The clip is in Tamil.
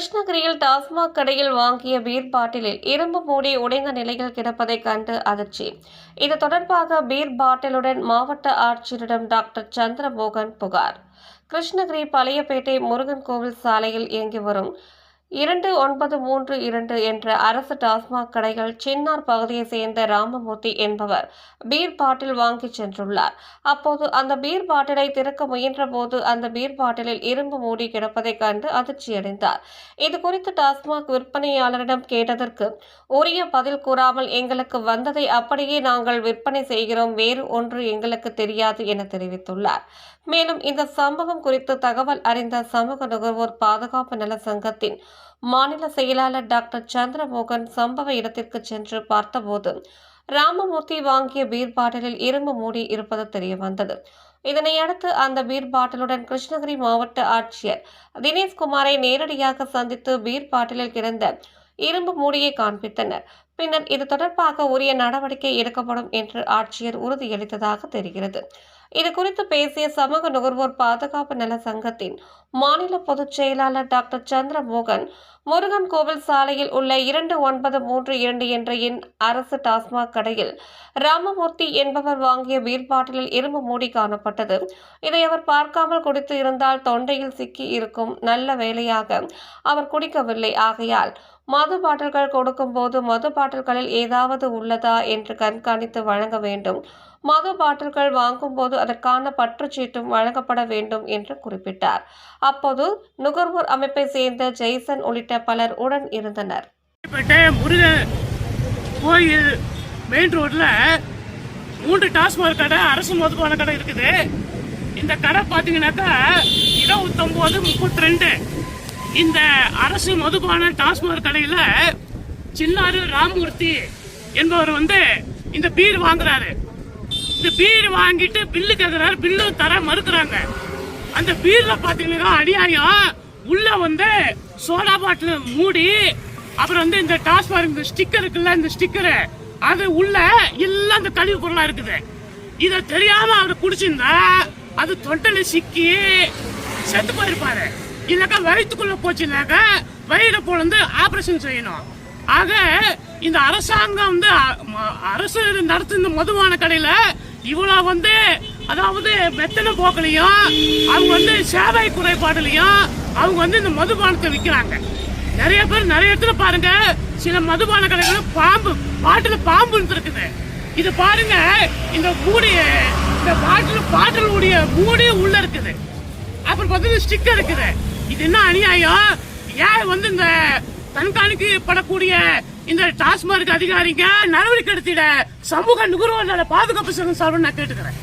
கிருஷ்ணகிரியில் டாஸ்மாக் கடையில் வாங்கிய பீர் பாட்டிலில் இரும்பு மூடி உடைந்த நிலையில் கிடப்பதை கண்டு அதிர்ச்சி. இது தொடர்பாக பீர் பாட்டிலுடன் மாவட்ட ஆட்சியரிடம் டாக்டர் சந்திரமோகன் புகார். கிருஷ்ணகிரி பழையப்பேட்டை முருகன் கோவில் சாலையில் இயங்கி வரும் இரண்டு ஒன்பது மூன்று இரண்டு என்ற அரசு டாஸ்மாக் கடைகள் சின்னார் பகுதியைச் சேர்ந்த ராமமூர்த்தி என்பவர் பீர் பாட்டில் வாங்கிச் சென்றுள்ளார். அப்போது அந்த பீர் பாட்டிலை திறக்க முயன்றபோது அந்த பீர் பாட்டிலில் இரும்பு மூடி கிடப்பதைக் கண்டு அதிர்ச்சியடைந்தார். இது குறித்து டாஸ்மாக் விற்பனையாளரிடம் கேட்டதற்கு உரிய பதில் கூறாமல் எங்களுக்கு வந்ததை அப்படியே நாங்கள் விற்பனை செய்கிறோம் வேறு ஒன்று எங்களுக்கு தெரியாது என தெரிவித்துள்ளார். மேலும் இந்த சம்பவம் குறித்து தகவல் அறிந்த சமூக நுகர்வோர் பாதுகாப்பு நல சங்கத்தின் மாநில செயலாளர் டாக்டர் சந்திரமோகன் சம்பவ இடத்திற்கு சென்று பார்த்தபோது ராமமூர்த்தி வாங்கிய பீர் பாட்டிலில் இரும்பு மூடி இருப்பது தெரிய வந்தது இதனை அடுத்து அந்த பீர் பாட்டிலுடன் கிருஷ்ணகிரி மாவட்ட ஆட்சியர் தினேஷ்குமாரை நேரடியாக சந்தித்து பீர் பாட்டிலில் கிடந்த இரும்பு மூடியை காண்பித்தனர். பின்னர் இது தொடர்பாக உரிய நடவடிக்கை எடுக்கப்படும் என்று ஆட்சியர் உறுதியளித்ததாக தெரிகிறது. இது குறித்து பேசிய சமூக நுகர்வோர் பாதுகாப்பு நல சங்கத்தின் மாநில பொதுச் செயலாளர் டாக்டர் சந்திரமோகன் முருகன் கோவில் சாலையில் உள்ள இரண்டு ஒன்பது மூன்று இரண்டு என்ற எண் அரசு டாஸ்மாக் கடையில் ராமமூர்த்தி என்பவர் வாங்கிய பீர் பாட்டிலில் இரும்பு மூடி காணப்பட்டது. இதை அவர் பார்க்காமல் குடித்து இருந்தால் தொண்டையில் சிக்கி இருக்கும் நல்ல வேலையாக அவர் குடிக்கவில்லை. ஆகையால் மது பாட்டில்கள் கொடுக்கும்போது மது பாட்டில்களில் ஏதாவது உள்ளதா என்று கண்காணித்து வழங்க வேண்டும். மது பாட்டில்கள் வாங்கும்போது அதற்கான பற்றுச்சீட்டும் வழங்கப்பட வேண்டும் என்று குறிப்பிட்டார். அப்போது நுகர்வோர் அமைப்பை சேர்ந்த ஜெய்சன் உள்ளிட்ட பலர் உடன் இருந்தனர். பட்டு முருகன் கோயில் மெயின் ரோட்ல மூன்று டாஸ்மாக் கடை அரசு மதுபான கடை இருக்குது. இந்த கடை பாத்தீங்கன்னாக்கா இருபத்தொம்போது முப்பத்தி ரெண்டு இந்த அரசு மதுபான டாஸ்மாக் கடையில் சின்னாறு ராமமூர்த்தி என்பவர் வந்து இந்த பீர் வாங்குறாரு. இந்த பீர் வாங்கிட்டு பில்லு கேக்குறாரு பில்லு தர மறுக்கிறாங்க. அந்த பீர்ல பாத்தீங்கன்னா அநியாயம். உள்ள வந்து சோடா பாட்டில் மூடி அப்புறம் வந்து இந்த டாஸ்மாக் இந்த ஸ்டிக்கர் இருக்குல்ல இந்த ஸ்டிக்கரு அது உள்ள எல்லாம் இந்த கழிவு பொருளா இருக்குது. இத தெரியாம அவர் குடிச்சிருந்தா அது தொண்டல சிக்கி செத்து போயிருப்பாரு. இல்லக்கா வயிற்றுக்குள்ள போச்சுனாக்கா வயிறை பொழுந்து ஆபரேஷன் செய்யணும். ஆக இந்த அரசாங்கம் வந்து அ- ம- அரசு நடத்தும் இந்த மதுபான கடையில இவ்வளவு வந்து அதாவது வெத்தனை போக்கலையும் அவங்க வந்து சேவை குறைபாடுலையும் அவங்க வந்து இந்த மதுபானத்தை விற்கிறாங்க நிறைய பேர் நிறைய இடத்துல பாருங்க சில மதுபான கடைகளும் பாம்பு பாட்டில் பாம்பு இருக்குது இது பாருங்க இந்த மூடி இந்த பாட்டில் பாட்டில் உடைய மூடி உள்ள இருக்குது. அப்புறம் பார்த்தீங்கன்னா ஸ்டிக்கர் இருக்குது. இது என்ன அநியாயம்? ஏன் வந்து இந்த கண்காணிக்கப்படக்கூடிய இந்த டாஸ்மார்க் அதிகாரிங்க நடவடிக்கை எடுத்திட சமூக நுகர்வோர் நல பாதுகாப்பு சங்கம் சார்பு நான் கேட்டுக்கிறேன்.